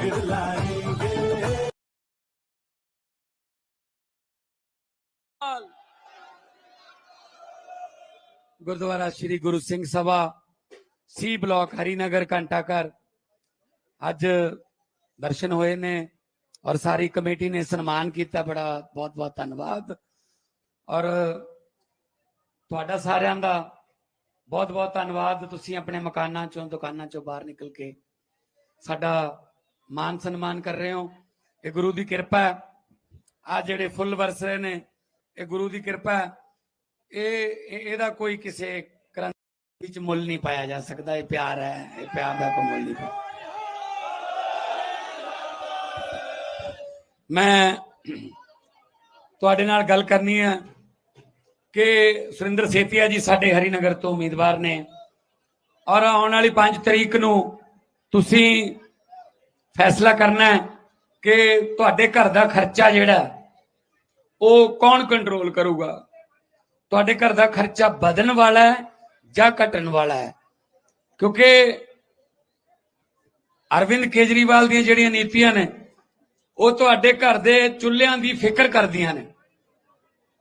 फिर लाएंगे ਗੁਰਦੁਆਰਾ ਸ੍ਰੀ ਗੁਰੂ ਸਿੰਘ ਸਭਾ ਸੀ ਬਲਾਕ ਹਰੀਨਗਰ ਘੰਟਾਘਰ ਅੱਜ ਦਰਸ਼ਨ ਹੋਏ ਨੇ ਔਰ ਸਾਰੀ ਕਮੇਟੀ ਨੇ ਸਨਮਾਨ ਕੀਤਾ ਬੜਾ ਬਹੁਤ ਬਹੁਤ ਧੰਨਵਾਦ ਔਰ ਤੁਹਾਡਾ ਸਾਰਿਆਂ ਦਾ ਬਹੁਤ ਬਹੁਤ ਧੰਨਵਾਦ ਤੁਸੀਂ ਆਪਣੇ ਮਕਾਨਾਂ ਚੋਂ ਦੁਕਾਨਾਂ ਚੋਂ ਬਾਹਰ ਨਿਕਲ ਕੇ ਸਾਡਾ ਮਾਨ ਸਨਮਾਨ ਕਰ ਰਹੇ ਹੋ। ਇਹ ਗੁਰੂ ਦੀ ਕਿਰਪਾ ਹੈ। ਆ ਜਿਹੜੇ ਫੁੱਲ ਵਰਸ ਰਹੇ ਨੇ, ਇਹ ਗੁਰੂ ਦੀ ਕਿਰਪਾ ਹੈ। ਇਹ ਇਹਦਾ ਕੋਈ ਕਿਸੇ ਕ੍ਰਾਂਤੀ ਵਿੱਚ ਮੁੱਲ ਨਹੀਂ ਪਾਇਆ ਜਾ ਸਕਦਾ। ਇਹ ਪਿਆਰ ਹੈ, ਇਹ ਪਿਆਰ ਦਾ ਕੋਈ ਮੁੱਲ ਨਹੀਂ ਮੈਂ ਤੁਹਾਡੇ ਨਾਲ ਗੱਲ ਕਰਨੀ ਹੈ ਕਿ ਸੁਰਿੰਦਰ ਸੇਤੀਆ ਜੀ ਸਾਡੇ ਹਰੀਨਗਰ ਤੋਂ ਉਮੀਦਵਾਰ ਨੇ। ਔਰ ਆਉਣ ਵਾਲੀ 5 ਤਰੀਕ ਨੂੰ ਤੁਸੀਂ ਫੈਸਲਾ ਕਰਨਾ ਹੈ ਕਿ ਤੁਹਾਡੇ ਘਰ ਦਾ ਖਰਚਾ ਜਿਹੜਾ, ਉਹ ਕੌਣ ਕੰਟਰੋਲ ਕਰੂਗਾ? ਤੁਹਾਡੇ ਘਰ ਦਾ ਖਰਚਾ ਵਧਣ ਵਾਲਾ ਹੈ ਜਾਂ ਘਟਣ ਵਾਲਾ ਹੈ? ਕਿਉਂਕਿ ਅਰਵਿੰਦ ਕੇਜਰੀਵਾਲ ਦੀਆਂ ਜਿਹੜੀਆਂ ਨੀਤੀਆਂ ਨੇ, ਉਹ ਤੁਹਾਡੇ ਘਰ ਦੇ ਚੁੱਲ੍ਹਿਆਂ ਦੀ ਫਿਕਰ ਕਰਦੀਆਂ ਨੇ।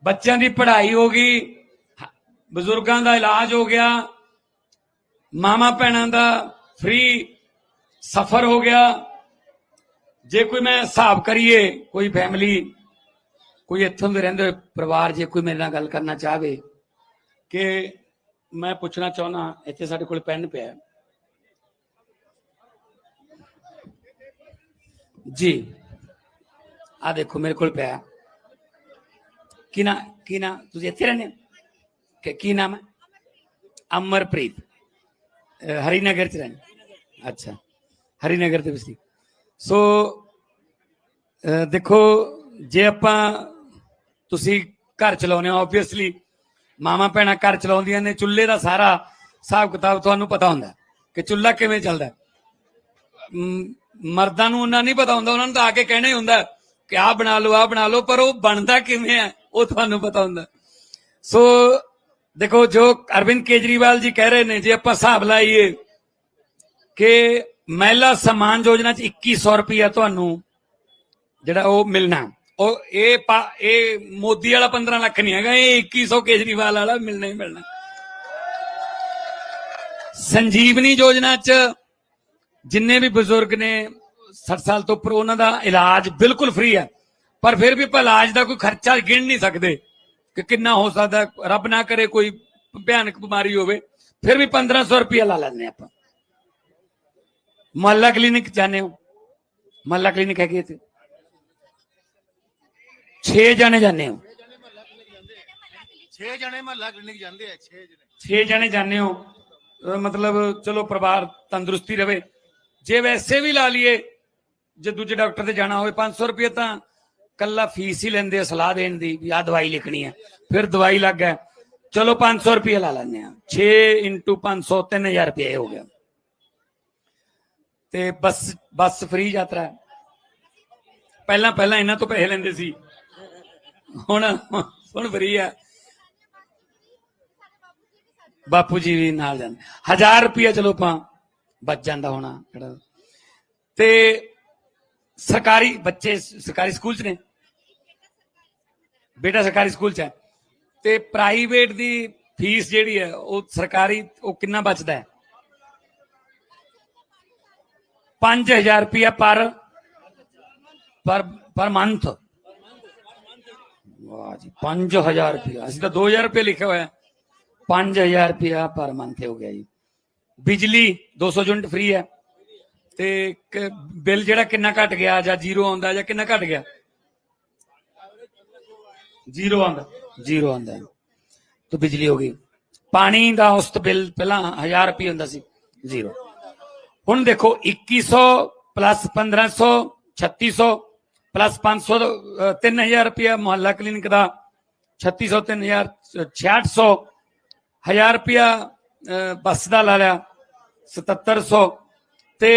ਬੱਚਿਆਂ ਦੀ ਪੜ੍ਹਾਈ ਹੋ ਗਈ, ਬਜ਼ੁਰਗਾਂ ਦਾ ਇਲਾਜ ਹੋ ਗਿਆ ਮਾਮਾ ਭੈਣਾਂ ਦਾ ਫ੍ਰੀ ਸਫਰ ਹੋ ਗਿਆ ਜੇ ਕੋਈ ਮੈਂ ਹਿਸਾਬ ਕਰੀਏ, ਕੋਈ ਫੈਮਿਲੀ ਕੋਈ ਇੱਥੋਂ ਦੇ ਰਹਿੰਦੇ ਹੋਏ ਪਰਿਵਾਰ, ਜੇ ਕੋਈ ਮੇਰੇ ਨਾਲ ਗੱਲ ਕਰਨਾ ਚਾਹਵੇ ਕਿ ਮੈਂ ਪੁੱਛਣਾ ਚਾਹੁੰਦਾ ਇੱਥੇ ਸਾਡੇ ਕੋਲ ਪੈਨ ਪਿਆ ਜੀ ਆ ਦੇਖੋ, ਮੇਰੇ ਕੋਲ ਪਿਆ ਹੈ। ਕੀ ਨਾ ਕੀ ਨਾ, ਤੁਸੀਂ ਇੱਥੇ ਰਹਿੰਦੇ ਹੋ? ਕਿ ਕੀ ਨਾਮ ਹੈ? ਅਮਰਪ੍ਰੀਤ। ਹਰੀਨਗਰ ਚ ਰਹਿੰਦੇ ਅੱਛਾ, ਹਰੀਨਗਰ ਦੇ ਵਸੀ ਸੋ ਦੇਖੋ, ਜੇ ਆਪਾਂ ਤੁਸੀਂ ਘਰ ਚਲਾਉਂਦੇ ਹੋ ਆਬਵੀਅਸਲੀ ਮਾਮਾ ਭੈਣਾਂ ਘਰ ਚਲਾਉਂਦੀਆਂ ਨੇ, ਚੁੱਲ੍ਹੇ ਦਾ ਸਾਰਾ ਹਿਸਾਬ ਕਿਤਾਬ ਤੁਹਾਨੂੰ ਪਤਾ ਹੁੰਦਾ ਕਿ ਚੁੱਲ੍ਹਾ ਕਿਵੇਂ ਚੱਲਦਾ ਮਰਦਾਂ ਨੂੰ ਉਹਨਾਂ ਨਹੀਂ ਪਤਾ ਹੁੰਦਾ, ਉਹਨਾਂ ਨੂੰ ਤਾਂ ਆ ਕੇ ਕਹਿਣਾ ਹੀ ਹੁੰਦਾ ਕਿ ਆਹ ਬਣਾ ਲਓ, ਆਹ ਬਣਾ ਲਓ, ਪਰ ਉਹ ਬਣਦਾ ਕਿਵੇਂ ਹੈ, ਉਹ ਤੁਹਾਨੂੰ ਪਤਾ ਹੁੰਦਾ ਸੋ, ਦੇਖੋ, ਜੋ ਅਰਵਿੰਦ ਕੇਜਰੀਵਾਲ ਜੀ ਕਹਿ ਰਹੇ ਨੇ, ਜੇ ਆਪਾਂ ਹਿਸਾਬ ਲਾਈਏ ਕਿ ਮਹਿਲਾ ਸਮਾਨ ਯੋਜਨਾ ਚ 2100 ਰੁਪਇਆ ਤੁਹਾਨੂੰ ਜਿਹੜਾ ਉਹ ਮਿਲਣਾ। ਉਹ ਇਹ ਪਾ- ਇਹ ਮੋਦੀ ਵਾਲਾ 15 ਲੱਖ ਨਹੀਂ ਹੈਗਾ, ਇਹ 2100 ਕੇਜਰੀਵਾਲ ਵਾਲਾ ਮਿਲਣਾ ਹੀ ਮਿਲਣਾ। ਸੰਜੀਵਨੀ ਯੋਜਨਾ ਚ ਜਿੰਨੇ ਵੀ ਬਜ਼ੁਰਗ ਨੇ 60 ਸਾਲ ਤੋਂ ਉੱਪਰ, ਉਹਨਾਂ ਦਾ ਇਲਾਜ ਬਿਲਕੁਲ ਫ੍ਰੀ ਹੈ। ਪਰ ਫਿਰ ਵੀ ਆਪਾਂ ਇਲਾਜ ਦਾ ਕੋਈ ਖਰਚਾ ਗਿਣ ਨਹੀਂ ਸਕਦੇ ਕਿ ਕਿੰਨਾ ਹੋ ਸਕਦਾ। ਰੱਬ ਨਾ ਕਰੇ ਕੋਈ ਭਿਆਨਕ ਬਿਮਾਰੀ ਹੋਵੇ, ਫਿਰ ਵੀ 1500 ਰੁਪਇਆ ਲਾ ਲੈਂਦੇ ਆਪਾਂ। ਮੁਹੱਲਾ ਕਲੀਨਿਕ ਜਾਣੇ ਹੋ। ਮੁਹੱਲਾ ਕਲੀਨਿਕ 6 ਜਣੇ ਜਾਣੇ ਹੋ। 6 ਜਣੇ ਮਹੱਲਾ ਕਲੀਨਿਕ ਜਾਂਦੇ ਆ 6 ਜਣੇ। 6 ਜਣੇ ਜਾਣੇ ਹੋ। ਅਹ ਮਤਲਬ ਚਲੋ ਪਰਿਵਾਰ ਤੰਦਰੁਸਤੀ ਰਵੇ। ਜੇ ਵੈਸੇ ਵੀ ਲਾ ਲਈਏ ਜੇ ਦੂਜੇ ਡਾਕਟਰ ਤੇ ਜਾਣਾ ਹੋਵੇ 500 ਰੁਪਏ ਤਾਂ ਕੱਲਾ ਫੀਸ ਹੀ ਲੈਂਦੇ ਆ ਸਲਾਹ ਦੇਣ ਦੀ ਵੀ ਆਹ ਦਵਾਈ ਲਿਖਣੀ ਹੈ। ਫਿਰ ਦਵਾਈ ਲੱਗ ਗਿਆ। ਚਲੋ 500 ਰੁਪਏ ਲਾ ਲੈਂਦੇ ਆ 6 ਇੰਟੂ 500 3000 ਰੁਪਏ ਹੋ ਗਿਆ। ਤੇ ਬੱਸ ਬੱਸ ਫ੍ਰੀ ਯਾਤਰਾ। ਹੈ। ਪਹਿਲਾਂ ਪਹਿਲਾਂ ਇਹਨਾਂ ਤੋਂ ਪੈਸੇ ਲੈਂਦੇ ਸੀ। ਹੁਣ ਹੁਣ ਫ੍ਰੀ ਆ। ਬਾਪੂ ਜੀ ਵੀ ਨਾਲ ਜਾਂਦੇ। ਹਜ਼ਾਰ ਰੁਪਇਆ ਚਲੋ ਆਪਾਂ ਬਚ ਜਾਂਦਾ ਹੋਣਾ, ਜਿਹੜਾ। ਤੇ ਸਰਕਾਰੀ ਬੱਚੇ ਸਰਕਾਰੀ ਸਕੂਲ ਚ ਨੇ। ਬੇਟਾ ਸਰਕਾਰੀ ਸਕੂਲ ਚ ਹੈ। ਤੇ ਪ੍ਰਾਈਵੇਟ ਦੀ ਫੀਸ ਜਿਹੜੀ ਹੈ, ਉਹ ਸਰਕਾਰੀ, ਉਹ ਕਿੰਨਾ ਬਚਦਾ ਹੈ? 5000 ਰੁਪਇਆ ਪਰ ਪਰ ਪਰ ਮੰਥ ਵਾਹ ਜੀ 5000 ਰੁਪਇਆ। ਅਸੀਂ ਤਾਂ 2000 ਰੁਪਏ ਲਿਖਿਆ ਹੋਇਆ। 5000 ਰੁਪਇਆ ਪਰ ਮੰਥ ਹੋ ਗਿਆ ਜੀ। ਬਿਜਲੀ 200 ਯੂਨਿਟ ਫ੍ਰੀ ਹੈ। ਤੇ ਬਿੱਲ ਜਿਹੜਾ ਕਿੰਨਾ ਘਟ ਗਿਆ ਜਾਂ ਜ਼ੀਰੋ ਆਉਂਦਾ ਜਾਂ ਕਿੰਨਾ ਘਟ ਗਿਆ? ਜ਼ੀਰੋ ਆਉਂਦਾ। ਜ਼ੀਰੋ ਆਉਂਦਾ ਤਾਂ ਬਿਜਲੀ ਹੋ ਗਈ। ਪਾਣੀ ਦਾ ਔਸਤ ਬਿੱਲ ਪਹਿਲਾਂ 1000 ਰੁਪਏ ਹੁੰਦਾ ਸੀ। ਜ਼ੀਰੋ। ਹੁਣ ਦੇਖੋ 2100 ਪਲੱਸ 1500 3600 ਪਲੱਸ 500 ਅਹ, 3000 ਰੁਪਇਆ ਮੁਹੱਲਾ ਕਲੀਨਿਕ ਦਾ 3600 3000 6600 1000 ਰੁਪਇਆ ਬੱਸ ਦਾ ਲਾ ਲਿਆ 7700 ਤੇ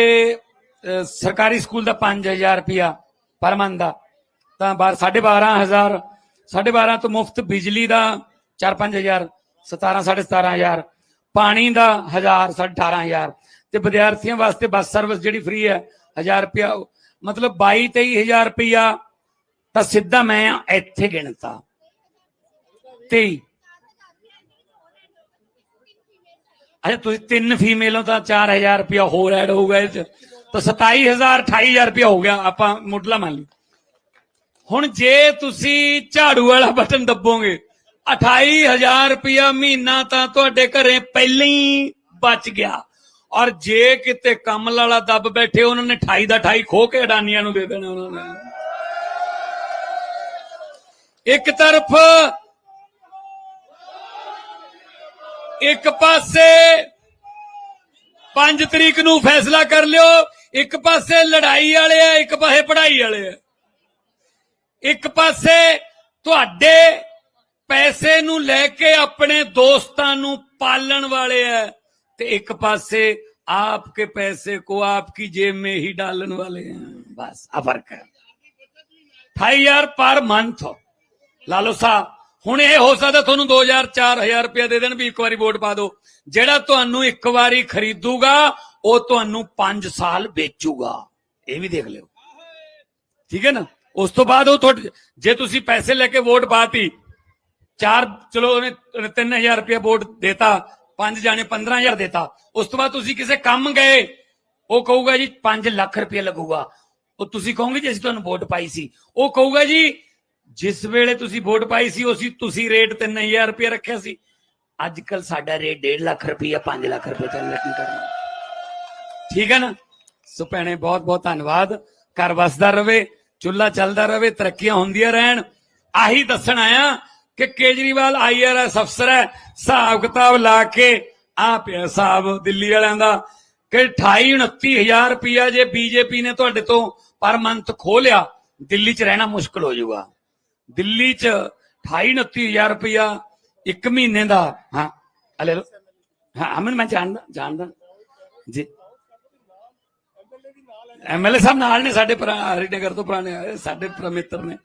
ਸਰਕਾਰੀ ਸਕੂਲ ਦਾ 5000 ਰੁਪਇਆ ਪਰ ਮੰਥ ਦਾ। ਤਾਂ ਬਾਰ 12500 12500 ਤੋਂ ਮੁਫਤ ਬਿਜਲੀ ਦਾ 4-5000 17 17500 ਪਾਣੀ ਦਾ 1000 18000 ਤੇ ਵਿਦਿਆਰਥੀਆਂ ਵਾਸਤੇ ਬੱਸ ਸਰਵਿਸ ਜਿਹੜੀ ਫ੍ਰੀ ਹੈ 1000 ਰੁਪਇਆ। ਮਤਲਬ 22 23000 ਰੁਪਇਆ, ਤਾਂ ਸਿੱਧਾ ਮੈਂ ਇੱਥੇ ਗਿਣਤਾ। 23 ਅੱਛਾ, ਤੁਸੀਂ ਤਿੰਨ ਫੀਮੇਲ ਹੋ ਤਾਂ 4000 ਰੁਪਇਆ ਹੋਰ ਐਡ ਹੋਊਗਾ ਇਹ ਚ। ਤਾਂ 27000 28000 ਰੁਪਇਆ ਹੋ ਗਿਆ, ਆਪਾਂ ਮੁੱਢਲਾ ਮੰਨ ਲਈ ਹੁਣ ਜੇ ਤੁਸੀਂ ਝਾੜੂ ਵਾਲਾ ਬਟਨ ਦੱਬੋਗੇ 28000 ਰੁਪਇਆ ਮਹੀਨਾ ਤਾਂ ਤੁਹਾਡੇ ਘਰੇ ਪਹਿਲਾਂ ਹੀ ਬਚ ਗਿਆ। ਔਰ ਜੇ ਕਿਤੇ ਕਮਲ ਵਾਲਾ ਦੱਬ ਬੈਠੇ, ਉਹਨਾਂ ਨੇ 28 ਦਾ 28 ਖੋ ਕੇ ਅਡਾਨੀਆਂ ਨੂੰ ਦੇ ਦੇਣਾ ਉਹਨਾਂ ਨੇ। ਇੱਕ ਤਰਫ, ਇੱਕ ਪਾਸੇ 5 ਤਰੀਕ ਨੂੰ ਫੈਸਲਾ ਕਰ ਲਿਓ, ਇੱਕ ਪਾਸੇ ਲੜਾਈ ਵਾਲੇ ਆ, ਇੱਕ ਪਾਸੇ ਪੜ੍ਹਾਈ ਵਾਲੇ ਆ। ਇੱਕ ਪਾਸੇ ਤੁਹਾਡੇ ਪੈਸੇ ਨੂੰ ਲੈ ਕੇ ਆਪਣੇ ਦੋਸਤਾਂ ਨੂੰ ਪਾਲਣ ਵਾਲੇ ਆ। ਤੇ ਇੱਕ ਪਾਸੇ ਆਪਕੇ ਪੈਸੇ को आपकी जेब में ही डालने वाले हैं बस आ फर्क है 28000 ਪਰ ਮੰਥ ਲਾਲੋ ਸਾਹਿਬ ਹੁਣ ਇਹ ਹੋ ਸਕਦਾ ਤੁਹਾਨੂੰ 2000 4000 ਰੁਪਏ ਦੇ ਦੇਣ ਵੀ ਇੱਕ ਵਾਰੀ ਵੋਟ ਪਾ ਦਿਓ ਜਿਹੜਾ ਤੁਹਾਨੂੰ ਇੱਕ ਵਾਰੀ ਖਰੀਦੂਗਾ ਉਹ ਤੁਹਾਨੂੰ 5 ਸਾਲ ਵੇਚੂਗਾ ਇਹ ਵੀ ਦੇਖ ਲਿਓ ਠੀਕ ਹੈ ਨਾ ਉਸ ਤੋਂ ਬਾਅਦ ਉਹ ਤੁਹਾਡੇ ਜੇ ਤੁਸੀਂ ਪੈਸੇ ਲੈ ਕੇ ਵੋਟ ਪਾਤੀ ਚਾਰ ਚਲੋ ਉਹਨੇ 3000 ਰੁਪਏ ਵੋਟ ਦੇਤਾ ਪੰਜ ਜਾਣੇ 15000 ਦਿੱਤਾ। ਉਸ ਤੋਂ ਬਾਅਦ ਤੁਸੀਂ ਕਿਸੇ ਕੰਮ ਗਏ, ਉਹ ਕਹੂਗਾ ਜੀ 5 ਲੱਖ ਰੁਪਏ ਲੱਗੂਗਾ। ਉਹ ਤੁਸੀਂ ਕਹੋਗੇ ਜੀ ਅਸੀਂ ਤੁਹਾਨੂੰ ਵੋਟ ਪਾਈ ਸੀ। ਉਹ ਕਹੂਗਾ ਜੀ ਜਿਸ ਵੇਲੇ ਤੁਸੀਂ ਵੋਟ ਪਾਈ ਸੀ ਉਸੇ ਤੁਸੀਂ ਰੇਟ 3000 ਰੁਪਏ ਰੱਖਿਆ ਸੀ। ਅੱਜ ਕੱਲ ਸਾਡਾ ਰੇਟ 1.5 ਲੱਖ ਰੁਪਏ 5 ਲੱਖ ਰੁਪਏ ਚੱਲ ਰਿਹਾ ਕਰਨਾ। ਠੀਕ ਹੈ ਨਾ? ਸੋ ਭੈਣੇ ਬਹੁਤ ਬਹੁਤ ਧੰਨਵਾਦ। ਘਰ ਵਸਦਾ ਰਵੇ, ਚੁੱਲ੍ਹਾ ਚੱਲਦਾ ਰਵੇ, ਤਰੱਕੀਆਂ ਹੁੰਦੀਆਂ ਰਹਿਣ। ਆਹੀ ਦੱਸਣ ਆਇਆ ਕਿ ਕੇਜਰੀਵਾਲ ਆਈਆਰਐਸ ਅਫਸਰ ਹੈ, ਹਿਸਾਬ ਕਿਤਾਬ ਲਾ ਕੇ ਆ ਪਿਆ ਹਿਸਾਬ ਦਿੱਲੀ ਵਾਲਿਆਂ ਦਾ ਕਿ 28 29000 ਰੁਪਇਆ ਜੇ ਬੀਜੇਪੀ ਨੇ ਤੁਹਾਡੇ ਤੋਂ ਪਰ ਮੰਥ ਖੋ ਲਿਆ ਦਿੱਲੀ 'ਚ ਰਹਿਣਾ ਮੁਸ਼ਕਲ ਹੋ ਜਾਊਗਾ। ਦਿੱਲੀ 'ਚ 28 29000 ਰੁਪਇਆ ਇੱਕ ਮਹੀਨੇ ਦਾ, ਹਾਂ, ਆ ਹਾਂ, ਅਮਨ, ਮੈਂ ਜਾਣਦਾ ਜਾਣਦਾ। ਜੀ। ਐਮਐਲਏ ਸਾਹਿਬ ਨਾਲ ਨੇ ਸਾਡੇ ਭਰਾ, ਹਰੀਨਗਰ ਤੋਂ ਪੁਰਾਣੇ ਸਾਡੇ ਭਰਾ ਮਿੱਤਰ ਨੇ।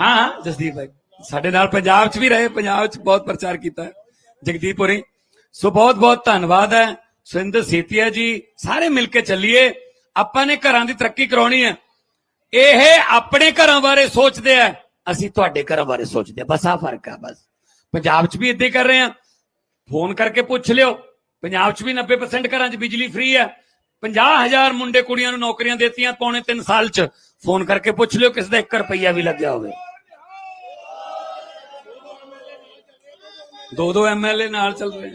ਹਾਂ ਹਾਂ ਜਸਦੀਪ ਭਾਈ। ਸਾਡੇ ਨਾਲ ਪੰਜਾਬ 'ਚ ਵੀ ਰਹੇ, ਪੰਜਾਬ 'ਚ ਬਹੁਤ ਪ੍ਰਚਾਰ ਕੀਤਾ ਜਗਦੀਪ ਜਗਦੀਪੁਰੀ ਸੋ ਬਹੁਤ ਬਹੁਤ ਧੰਨਵਾਦ ਹੈ। ਸੁਰਿੰਦਰ ਸੇਤੀਆ ਜੀ, ਸਾਰੇ ਮਿਲ ਕੇ ਚੱਲੀਏ। ਆਪਾਂ ਨੇ ਘਰਾਂ ਦੀ ਤਰੱਕੀ ਕਰਾਉਣੀ ਹੈ। ਇਹ ਆਪਣੇ ਘਰਾਂ ਬਾਰੇ ਸੋਚਦੇ ਆ ਅਸੀਂ ਤੁਹਾਡੇ ਘਰਾਂ ਬਾਰੇ ਸੋਚਦੇ ਆ ਬਸ ਆ ਫ਼ਰਕ ਆ, ਬਸ। ਪੰਜਾਬ 'ਚ ਵੀ ਇਦਾਂ ਹੀ ਕਰ ਰਹੇ ਆ ਫੋਨ ਕਰਕੇ ਪੁੱਛ ਲਿਓ। ਪੰਜਾਬ 'ਚ ਵੀ 90% ਘਰਾਂ 'ਚ ਬਿਜਲੀ ਫ੍ਰੀ ਹੈ। 50000 ਮੁੰਡੇ ਕੁੜੀਆਂ ਨੂੰ ਨੌਕਰੀਆਂ ਦਿੱਤੀਆਂ ਪੌਣੇ 3 ਸਾਲ 'ਚ। ਫੋਨ ਕਰਕੇ ਪੁੱਛ ਲਿਓ, ਕਿਸ ਦਾ 1 ਰੁਪਈਆ ਵੀ ਲੱਗਿਆ ਹੋਵੇ। ਦੋ ਦੋ ਐਮਐਲਏ ਨਾਲ ਚੱਲ ਰਹੇ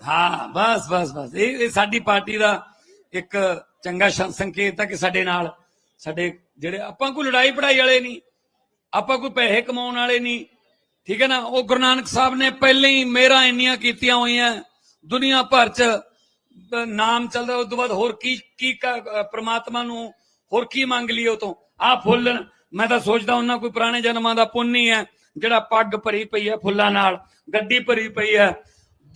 ਹਾਂ, ਬਸ ਬਸ ਬਸ। ਇਹ ਸਾਡੀ ਪਾਰਟੀ ਦਾ ਇੱਕ ਚੰਗਾ ਸੰਕੇਤ ਹੈ ਕਿ ਸਾਡੇ ਨਾਲ ਸਾਡੇ ਜਿਹੜੇ ਆਪਾਂ ਕੋਈ ਲੜਾਈ ਪੜਾਈ ਵਾਲੇ ਨਹੀਂ, ਆਪਾਂ ਕੋਈ ਪੈਸੇ ਕਮਾਉਣ ਵਾਲੇ ਨਹੀਂ, ਠੀਕ ਹੈ ਨਾ? ਉਹ ਗੁਰੂ ਨਾਨਕ ਸਾਹਿਬ ਨੇ ਪਹਿਲਾਂ ਹੀ ਮੇਰਾ ਇੰਨੀਆਂ ਕੀਤੀਆਂ ਹੋਈਆਂ, ਦੁਨੀਆ ਭਰ ਚ ਨਾਮ ਚੱਲਦਾ, ਉਸ ਤੋਂ ਬਾਅਦ ਹੋਰ ਕੀ ਕੀ ਪ੍ਰਮਾਤਮਾ ਨੂੰ ਹੋਰ ਕੀ ਮੰਗ ਲਈ ਉਹ ਤੋਂ? ਆ ਫੁੱਲ ਮੈਂ ਤਾਂ ਸੋਚਦਾ ਉਹਨਾਂ ਕੋਈ ਪੁਰਾਣੇ ਜਨਮਾਂ ਦਾ ਪੁੰਨ ਹੀ ਹੈ ਜਿਹੜਾ ਪੱਗ ਭਰੀ ਪਈ ਹੈ ਫੁੱਲਾਂ ਨਾਲ ਗੱਡੀ ਭਰੀ ਪਈ ਹੈ।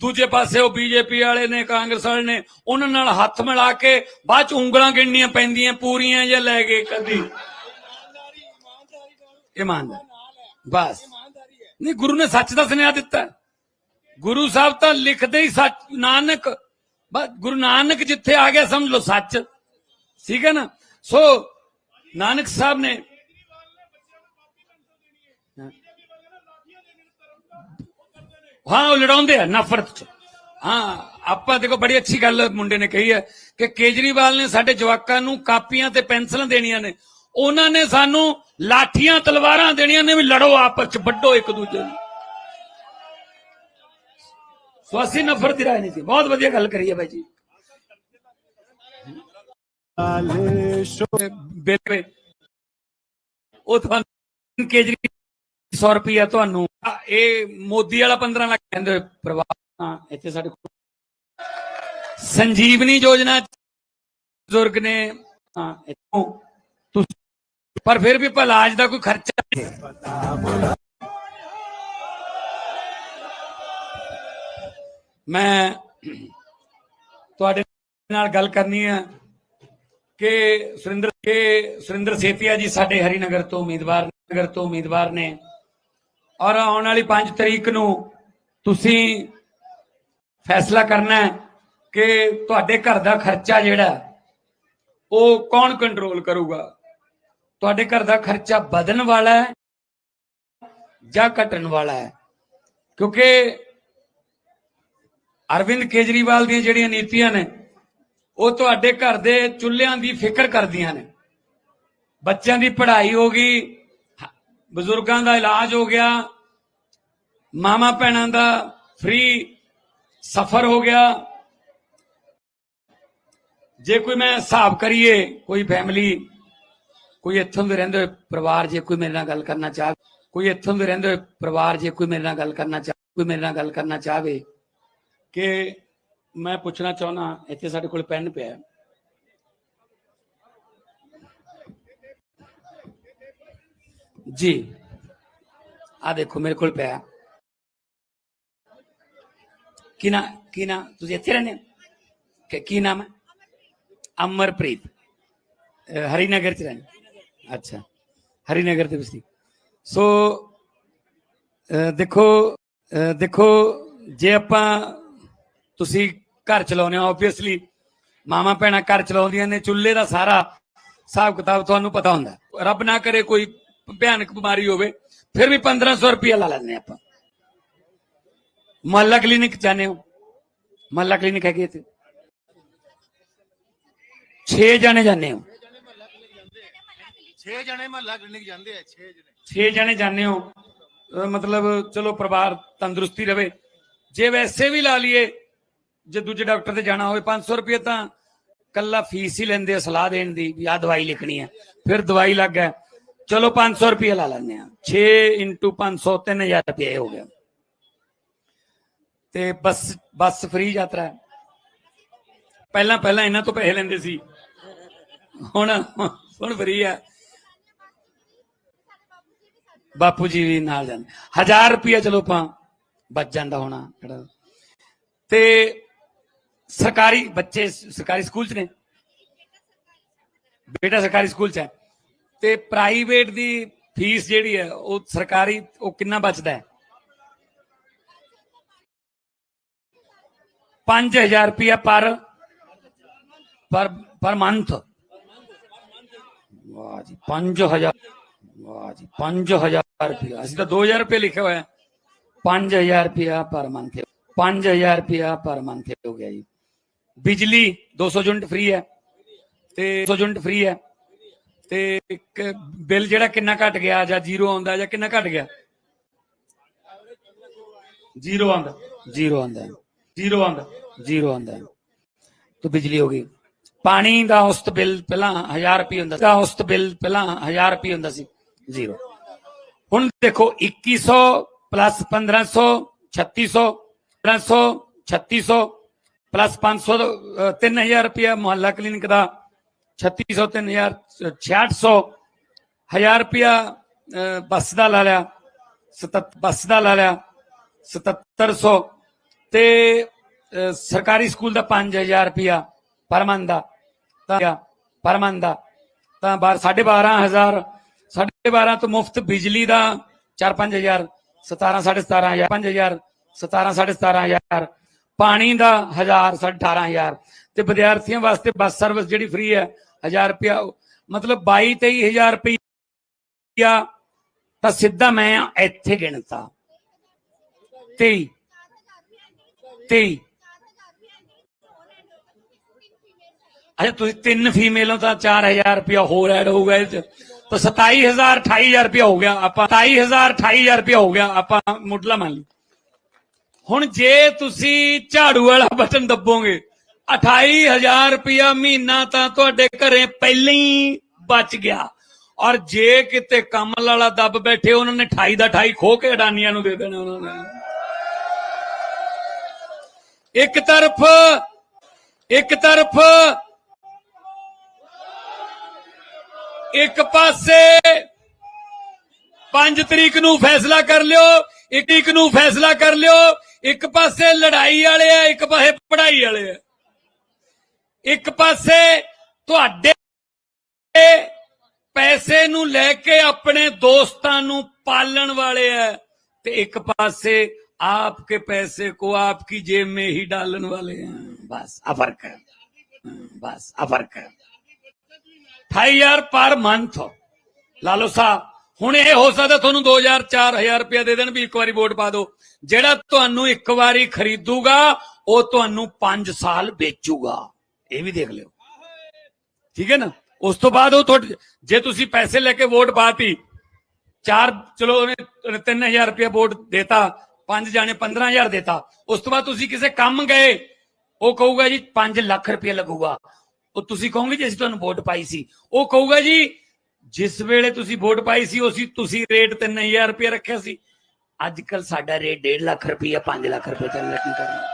ਦੂਜੇ ਪਾਸੇ ਉਹ ਬੀਜੇਪੀ ਵਾਲੇ ਨੇ ਕਾਂਗਰਸ ਵਾਲੇ ਨੇ ਉਹਨਾਂ ਨਾਲ ਹੱਥ ਮਿਲਾ ਕੇ ਬਾਅਦ ਚ ਉਂਗਲਾਂ ਗਿਣਨੀਆਂ ਪੈਂਦੀਆਂ ਪੂਰੀਆਂ ਜਾਂ ਲੈ ਗਏ ਕਦੀ। ਇਮਾਨਦਾਰ ਬਸ। ਨਹੀਂ ਗੁਰੂ ਨੇ ਸੱਚ ਦਾ ਸੁਨੇਹਾ ਦਿੱਤਾ। ਗੁਰੂ ਸਾਹਿਬ ਤਾਂ ਲਿਖਦੇ ਹੀ ਸੱਚ ਨਾਨਕ। ਬਸ ਗੁਰੂ ਨਾਨਕ ਜਿੱਥੇ ਆ ਗਿਆ ਸਮਝ ਲਓ ਸੱਚ। ਠੀਕ ਹੈ ਨਾ? ਸੋ ਨਾਨਕ ਸਾਹਿਬ ਨੇ ਹਾਂ, ਉਹ ਲੜਾਉਂਦੇ ਆ, ਨਫ਼ਰਤ ਚ। ਹਾਂ, ਆਪਾਂ ਦੇਖੋ, ਬੜੀ ਅੱਛੀ ਗੱਲ ਮੁੰਡੇ ਨੇ ਕਹੀ ਹੈ ਕਿ ਕੇਜਰੀਵਾਲ ਨੇ ਸਾਡੇ ਜਵਾਕਾਂ ਨੂੰ ਕਾਪੀਆਂ ਤੇ ਪੈਨਸਲਾਂ ਦੇਣੀਆਂ ਨੇ। ਉਹਨਾਂ ਨੇ ਸਾਨੂੰ ਲਾਠੀਆਂ, ਤਲਵਾਰਾਂ ਦੇਣੀਆਂ ਨੇ ਵੀ ਲੜੋ ਆਪਸ ਚ, ਵੱਡੋ ਇੱਕ ਦੂਜੇ ਨੂੰ। ਸੋ ਅਸੀਂ ਨਫ਼ਰਤ ਦੀ ਰਾਜਨੀਤੀ, ਬਹੁਤ ਵਧੀਆ ਗੱਲ ਕਰੀ ਹੈ ਬਾਈ ਜੀ। ਲਾਲੇ ਸ਼ੋ ਉਹ ਤੁਹਾਨੂੰ ਕੇਜਰੀ 100 ਰੁਪਿਆ ਤੁਹਾਨੂੰ ਇਹ ਮੋਦੀ ਵਾਲਾ 15 ਲੱਖ ਕਹਿੰਦੇ ਪਰਿਵਾਰ ਇੱਥੇ ਸਾਡੇ ਸੰਜੀਵਨੀ ਯੋਜਨਾ ਬਜ਼ੁਰਗ ਨੇ ਪਰ ਫਿਰ ਵੀ ਆਪਾਂ ਇਲਾਜ ਦਾ ਕੋਈ ਖਰਚਾ ਮੈਂ ਤੁਹਾਡੇ ਨਾਲ ਗੱਲ ਕਰਨੀ ਹੈ ਕਿ ਸੁਰਿੰਦਰ ਕੇ ਸੁਰਿੰਦਰ ਸੇਤੀਆ ਜੀ ਸਾਡੇ ਹਰੀਨਗਰ ਤੋਂ ਉਮੀਦਵਾਰ ਨਗਰ ਤੋਂ ਉਮੀਦਵਾਰ ਨੇ। ਔਰ ਆਉਣ ਵਾਲੀ 5 ਤਰੀਕ ਨੂੰ ਤੁਸੀਂ ਫੈਸਲਾ ਕਰਨਾ ਹੈ ਕਿ ਤੁਹਾਡੇ ਘਰ ਦਾ ਖਰਚਾ ਜਿਹੜਾ, ਉਹ ਕੌਣ ਕੰਟਰੋਲ ਕਰੂਗਾ? ਤੁਹਾਡੇ ਘਰ ਦਾ ਖਰਚਾ ਵਧਣ ਵਾਲਾ ਹੈ ਜਾਂ ਘਟਣ ਵਾਲਾ ਹੈ? ਕਿਉਂਕਿ ਅਰਵਿੰਦ ਕੇਜਰੀਵਾਲ ਦੀਆਂ ਜਿਹੜੀਆਂ ਨੀਤੀਆਂ ਨੇ ਉਹ ਤੁਹਾਡੇ ਘਰ ਦੇ ਚੁੱਲ੍ਹਿਆਂ ਦੀ ਫਿਕਰ ਕਰਦੀਆਂ ਨੇ। ਬੱਚਿਆਂ ਦੀ ਪੜ੍ਹਾਈ ਹੋ ਗਈ ਬਜ਼ੁਰਗਾਂ ਦਾ ਇਲਾਜ ਹੋ ਗਿਆ ਮਾਮਾ ਭੈਣਾਂ ਦਾ ਫ੍ਰੀ ਸਫਰ ਹੋ ਗਿਆ। ਜੇ ਕੋਈ ਮੈਂ ਹਿਸਾਬ ਕਰੀਏ, ਕੋਈ ਫੈਮਿਲੀ ਕੋਈ ਇੱਥੋਂ ਦੇ ਰਹਿੰਦੇ ਹੋਏ ਪਰਿਵਾਰ ਜੇ ਕੋਈ ਮੇਰੇ ਨਾਲ ਗੱਲ ਕਰਨਾ ਚਾਹੇ, ਕੋਈ ਇੱਥੋਂ ਦੇ ਰਹਿੰਦੇ ਹੋਏ ਪਰਿਵਾਰ ਜੇ ਕੋਈ ਮੇਰੇ ਨਾਲ ਗੱਲ ਕਰਨਾ ਚਾਹੇ, ਕੋਈ ਮੇਰੇ ਨਾਲ ਗੱਲ ਕਰਨਾ ਚਾਹਵੇ ਕਿ ਮੈਂ ਪੁੱਛਣਾ ਚਾਹੁੰਦਾ ਇੱਥੇ ਸਾਡੇ ਕੋਲ ਪੈਨ ਪਿਆ ਹੈ। ਜੀ ਆ ਦੇਖੋ ਮੇਰੇ ਕੋਲ ਪਿਆ ਹੈ। ਕੀ ਨਾ ਕੀ ਨਾ ਤੁਸੀਂ ਇੱਥੇ ਰਹਿੰਦੇ ਹੋ ਕਿ ਕੀ ਨਾਮ ਹੈ ਅਮਰਪ੍ਰੀਤ ਅਹ ਹਰੀਨਗਰ ਚ ਰਹਿੰਦੇ ਅੱਛਾ ਹਰੀਨਗਰ ਦੇ ਬਸਤੀ ਸੋ ਅਹ ਦੇਖੋ ਅਹ ਦੇਖੋ ਜੇ ਆਪਾਂ ਤੁਸੀਂ ਘਰ ਚਲਾਉਂਦੇ ਹੋ ਆਬਵੀਅਸਲੀ ਮਾਮਾ ਭੈਣਾਂ ਘਰ ਚਲਾਉਂਦੀਆਂ ਨੇ ਚੁੱਲ੍ਹੇ ਦਾ ਸਾਰਾ ਹਿਸਾਬ ਕਿਤਾਬ ਤੁਹਾਨੂੰ ਪਤਾ ਹੁੰਦਾ। ਰੱਬ ਨਾ ਕਰੇ ਕੋਈ ਭਿਆਨਕ ਬਿਮਾਰੀ ਹੋਵੇ ਫਿਰ ਵੀ 1500 ਰੁਪਇਆ ਲਾ ਲੈਂਦੇ ਆਪਾਂ। ਮਹੱਲਾ ਕਲੀਨਿਕ ਜਾਣੇ ਹੋ। ਮਹੱਲਾ ਕਲੀਨਿਕ ਹੈਗੇ ਇੱਥੇ। 6 ਜਣੇ ਜਾਣੇ ਹੋ। 6 ਜਣੇ ਮਹੱਲਾ ਕਲੀਨਿਕ ਜਾਂਦੇ ਆ 6 ਜਣੇ। 6 ਜਣੇ ਜਾਣੇ ਹੋ। ਮਤਲਬ ਚਲੋ ਪਰਿਵਾਰ ਤੰਦਰੁਸਤੀ ਰਵੇ। ਜੇ ਵੈਸੇ ਵੀ ਲਾ ਲਈਏ ਜੇ ਦੂਜੇ ਡਾਕਟਰ ਤੇ ਜਾਣਾ ਹੋਵੇ 500 ਰੁਪਏ ਤਾਂ ਕੱਲਾ ਫੀਸ ਹੀ ਲੈਂਦੇ ਆ ਸਲਾਹ ਦੇਣ ਦੀ ਵੀ ਆ ਦਵਾਈ ਲਿਖਣੀ ਹੈ। ਫਿਰ ਦਵਾਈ ਲੱਗ ਹੈ ਚਲੋ 500 ਰੁਪਏ ਲਾ ਲੈਂਦੇ ਆ 6 500 3000 ਰੁਪਏ ਹੋ ਗਿਆ। ਤੇ ਬੱਸ ਬੱਸ ਫ੍ਰੀ ਯਾਤਰਾ ਹੈ। ਪਹਿਲਾਂ ਪਹਿਲਾਂ ਇਹਨਾਂ ਤੋਂ ਪੈਸੇ ਲੈਂਦੇ ਸੀ। ਹੁਣ ਹੁਣ ਫ੍ਰੀ ਹੈ। ਬਾਪੂ ਜੀ ਵੀ ਨਾਲ ਜਾਂਦੇ। 1000 ਰੁਪਇਆ ਚਲੋ ਆਪਾਂ ਬਚ ਜਾਂਦਾ ਹੋਣਾ ਤੇ ਸਰਕਾਰੀ ਬੱਚੇ ਸਰਕਾਰੀ ਸਕੂਲ ਚ ਨੇ। ਬੇਟਾ ਸਰਕਾਰੀ ਸਕੂਲ ਚ ਹੈ। ਤੇ ਪ੍ਰਾਈਵੇਟ ਦੀ ਫੀਸ ਜਿਹੜੀ ਹੈ, ਉਹ ਸਰਕਾਰੀ, ਉਹ ਕਿੰਨਾ ਬਚਦਾ ਹੈ? 5000 ਰੁਪਇਆ ਪਰ ਪਰ ਪਰ ਮੰਥ। ਵਾਹ ਜੀ 5000 ਵਾਹ ਜੀ 5000 ਰੁਪਇਆ। ਅਸੀਂ ਤਾਂ 2000 ਰੁਪਏ ਲਿਖਿਆ ਹੋਇਆ ਹੈ। 5000 ਰੁਪਇਆ ਪਰ ਮੰਥ 5000 ਰੁਪਇਆ ਪਰ ਮੰਥ ਹੋ ਗਿਆ ਜੀ। ਬਿਜਲੀ 200 ਯੂਨਿਟ ਫ੍ਰੀ ਹੈ ਤੇ 200 ਯੂਨਿਟ ਫ੍ਰੀ ਹੈ ਤੇ ਬਿੱਲ ਜਿਹੜਾ ਕਿੰਨਾ ਘਟ ਗਿਆ ਜਾਂ ਜ਼ੀਰੋ ਆਉਂਦਾ ਜਾਂ ਕਿੰਨਾ ਘਟ ਗਿਆ? ਜ਼ੀਰੋ ਆਉਂਦਾ। ਜ਼ੀਰੋ ਆਉਂਦਾ ਜ਼ੀਰੋ ਆਉਂਦਾ। ਜ਼ੀਰੋ ਆਉਂਦਾ ਤੋ ਬਿਜਲੀ ਹੋ ਗਈ। ਪਾਣੀ ਦਾ ਉਸਤ ਬਿੱਲ ਪਹਿਲਾਂ 1000 ਰੁਪਏ ਹੁੰਦਾ ਸੀ। ਉਸਤ ਬਿੱਲ ਪਹਿਲਾਂ 1000 ਰੁਪਏ ਹੁੰਦਾ ਸੀ। ਜ਼ੀਰੋ। ਹੁਣ ਦੇਖੋ 2100 ਪਲੱਸ 1500 3600 1500 3600 ਪਲੱਸ 500 ਅਹ, 3000 ਰੁਪਏ ਮੁਹੱਲਾ ਕਲੀਨਿਕ ਦਾ 3600 3000 6600 1000 ਰੁਪਿਆ ਅਹ, ਬੱਸ ਦਾ ਲਾ ਲਿਆ 77 ਬੱਸ ਦਾ ਲਾ ਲਿਆ 7700 ਤੇ ਅਹ, ਸਰਕਾਰੀ ਸਕੂਲ ਦਾ 5000 ਰੁਪਿਆ ਪਰ ਮੰਥ ਦਾ ਤਾਂ ਪਰ ਮੰਥ ਦਾ ਤਾਂ ਬਾਰ 12500 12500 ਤੋਂ ਮੁਫਤ ਬਿਜਲੀ ਦਾ 4-5000 17 17500 5000 17 17500 ਪਾਣੀ ਦਾ 1000 18000 ਤੇ ਵਿਦਿਆਰਥੀਆਂ ਵਾਸਤੇ ਬੱਸ ਸਰਵਿਸ ਜਿਹੜੀ ਫ੍ਰੀ ਹੈ 1000 ਰੁਪਿਆ ਮਤਲਬ 22 23000 ਰੁਪਿਆ ਤਾਂ ਸਿੱਧਾ ਮੈਂ ਇੱਥੇ ਗਿਣਤਾ। 23 23 ਅੱਛਾ, ਤੁਸੀਂ ਤਿੰਨ ਫੀਮੇਲ ਹੋ, ਤਾਂ 4000 ਰੁਪਇਆ ਹੋਰ ਐਡ ਹੋਊਗਾ ਇਹ ਚ। ਤਾਂ 27000 28000 ਰੁਪਇਆ ਹੋ ਗਿਆ। ਆਪਾਂ 27000 28000 ਰੁਪਇਆ ਹੋ ਗਿਆ। ਆਪਾਂ ਮੁੱਢਲਾ ਮੰਨ ਲਈ ਹੁਣ ਜੇ ਤੁਸੀਂ ਝਾੜੂ ਵਾਲਾ ਬਟਨ ਦੱਬੋਗੇ 28000 ਰੁਪਇਆ ਮਹੀਨਾ ਤਾਂ ਤੁਹਾਡੇ ਘਰੇ ਪਹਿਲਾਂ ਹੀ ਬਚ ਗਿਆ। ਔਰ ਜੇ ਕਿਤੇ ਕਮਲ ਵਾਲਾ ਦੱਬ ਬੈਠੇ, ਉਹਨਾਂ ਨੇ 28 ਦਾ 28 ਖੋ ਕੇ ਅਡਾਨੀਆਂ ਨੂੰ ਦੇ ਦੇਣਾ ਉਹਨਾਂ ਨੇ। ਇੱਕ ਤਰਫ ਇੱਕ ਤਰਫ, ਇੱਕ ਪਾਸੇ। 5 ਤਰੀਕ ਨੂੰ ਫੈਸਲਾ ਕਰ ਲਿਓ, ਇੱਕ ਇੱਕ ਨੂੰ ਫੈਸਲਾ ਕਰ ਲਿਓ ਇੱਕ ਪਾਸੇ ਲੜਾਈ ਵਾਲੇ ਆ ਇੱਕ ਪਾਸੇ ਪੜ੍ਹਾਈ ਵਾਲੇ ਆ ਇੱਕ ਪਾਸੇ ਤੁਹਾਡੇ ਪੈਸੇ ਨੂੰ ਲੈ ਕੇ ਆਪਣੇ ਦੋਸਤਾਂ ਨੂੰ ਪਾਲਣ ਵਾਲੇ ਆ ਤੇ ਇੱਕ ਪਾਸੇ आपके पैसे को आपकी जेब में ही डालने वाले हैं ਬਸ ਆ ਫਰਕ ਹੈ ਹਮ, ਬਸ ਆ ਫਰਕ ਹੈ 28000 ਪਰ ਮੰਥ ਲਾਲੋ ਸਾਹਿਬ ਹੁਣ ਇਹ ਹੋ ਸਕਦਾ ਤੁਹਾਨੂੰ 2000 4000 ਰੁਪਏ ਦੇ ਦੇਣ ਵੀ ਇੱਕ ਵਾਰੀ ਵੋਟ ਪਾ ਦਿਓ। ਜਿਹੜਾ ਤੁਹਾਨੂੰ ਇੱਕ ਵਾਰੀ ਖਰੀਦੂਗਾ, ਉਹ ਤੁਹਾਨੂੰ 5 ਸਾਲ ਵੇਚੂਗਾ। ਇਹ ਵੀ ਦੇਖ ਲਿਓ। ਠੀਕ ਹੈ ਨਾ? ਉਸ ਤੋਂ ਬਾਅਦ ਉਹ ਤੁਹਾਡੇ ਜੇ ਤੁਸੀਂ ਪੈਸੇ ਲੈ ਕੇ ਵੋਟ ਪਾਤੀ, ਚਾਰ ਚਲੋ ਉਹਨੇ 3000 ਰੁਪਏ ਵੋਟ ਦੇਤਾ, ਪੰਜ ਜਾਣੇ 15000 ਦੇਤਾ। ਉਸ ਤੋਂ ਬਾਅਦ ਤੁਸੀਂ ਕਿਸੇ ਕੰਮ ਗਏ, ਉਹ ਕਹੂਗਾ ਜੀ 5 ਲੱਖ ਰੁਪਏ ਲੱਗੂਗਾ। ਉਹ ਤੁਸੀਂ ਕਹੋਗੇ ਜੀ ਅਸੀਂ ਤੁਹਾਨੂੰ ਵੋਟ ਪਾਈ ਸੀ। ਉਹ ਕਹੂਗਾ ਜੀ ਜਿਸ ਵੇਲੇ ਤੁਸੀਂ ਵੋਟ ਪਾਈ ਸੀ, ਉਸੇ ਤੁਸੀਂ ਰੇਟ 3000 ਰੁਪਏ ਰੱਖਿਆ ਸੀ। ਅੱਜ ਕੱਲ ਸਾਡਾ ਰੇਟ 1.5 ਲੱਖ ਰੁਪਏ 5 ਲੱਖ ਰੁਪਏ ਚੱਲ ਰਿਹਾ ਕੀ ਕਰਨਾ।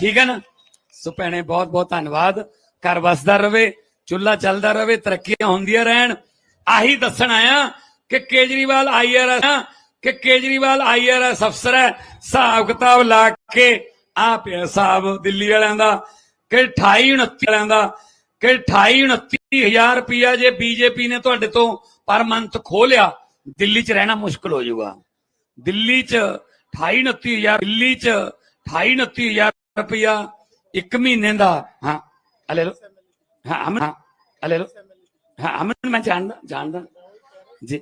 ਠੀਕ ਹੈ ਨਾ? ਸੋ ਭੈਣੇ ਬਹੁਤ ਬਹੁਤ ਧੰਨਵਾਦ। ਘਰ ਵਸਦਾ ਰਵੇ ਚੁੱਲਾ ਚੱਲਦਾ ਰਵੇ, ਤਰੱਕੀਆਂ ਹੁੰਦੀਆਂ ਰਹਿਣ। ਆਹੀ ਦੱਸਣ ਆਇਆ ਕਿ ਕੇਜਰੀਵਾਲ ਆਈਆਰਐਸ ਕਿ ਕੇਜਰੀਵਾਲ ਆਈਆਰਐਸ ਅਫਸਰ ਹੈ। ਹਿਸਾਬ ਕਿਤਾਬ ਲਾ ਕੇ ਆ ਪਿਆ ਸਾਹਿਬ ਦਿੱਲੀ ਵਾਲਿਆਂ ਦਾ, ਕਿ 28 29 ਵਾਲਿਆਂ ਦਾ। ਕਿ 28 29 ਰੁਪਇਆ ਜੇ ਬੀਜੇਪੀ ਨੇ ਤੁਹਾਡੇ ਤੋਂ ਪਰ ਮੰਥ ਖੋ ਲਿਆ ਦਿੱਲੀ 'ਚ ਰਹਿਣਾ ਮੁਸ਼ਕਲ ਹੋ ਜਾਊਗਾ। ਦਿੱਲੀ 'ਚ 28 29 ਦਿੱਲੀ 'ਚ 28 29 ਰੁਪਇਆ ਇੱਕ ਮਹੀਨੇ ਦਾ। ਹਾਂ ਆ ਲੈ ਹਾਂ, ਅਮਨ, ਹਾਂ ਆ ਹਾਂ, ਅਮਨ, ਮੈਂ ਜਾਣਦਾ ਜਾਣਦਾ। ਜੀ।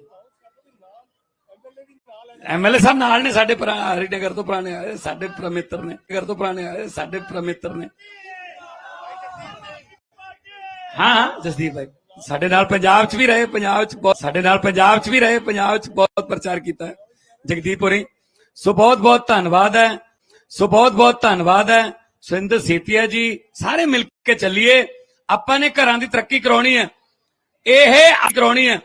ਐਮਐਲਏ ਸਾਹਿਬ ਨਾਲ ਨੇ ਸਾਡੇ ਭਰਾ, ਹਰੀਨਗਰ ਤੋਂ ਪੁਰਾਣੇ ਆਏ, ਸਾਡੇ ਪ੍ਰਮਿੱਤਰ ਨੇ, ਨਗਰ ਤੋਂ ਪੁਰਾਣੇ ਆਏ, ਸਾਡੇ ਪ੍ਰਮਿੱਤਰ ਨੇ। ਹਾਂ ਜਸਦੀਪ ਭਾਈ। ਸਾਡੇ ਨਾਲ ਪੰਜਾਬ 'ਚ ਵੀ ਰਹੇ, ਪੰਜਾਬ 'ਚ ਬਹੁਤ ਸਾਡੇ ਨਾਲ ਪੰਜਾਬ 'ਚ ਵੀ ਰਹੇ, ਪੰਜਾਬ 'ਚ ਬਹੁਤ ਪ੍ਰਚਾਰ ਕੀਤਾ ਹੈ। ਜਗਦੀਪ ਹੋਰੀ, ਸੋ ਬਹੁਤ ਬਹੁਤ ਧੰਨਵਾਦ ਹੈ। ਸੋ ਬਹੁਤ ਬਹੁਤ ਧੰਨਵਾਦ ਹੈ। ਸੁਰਿੰਦਰ ਸੇਤੀਆ ਜੀ, ਸਾਰੇ ਮਿਲ ਕੇ ਚੱਲੀਏ। ਆਪਾਂ ਨੇ ਘਰਾਂ ਦੀ ਤਰੱਕੀ ਕਰਾਉਣੀ ਹੈ। ਇਹ ਕਰਾਉਣੀ ਹੈ।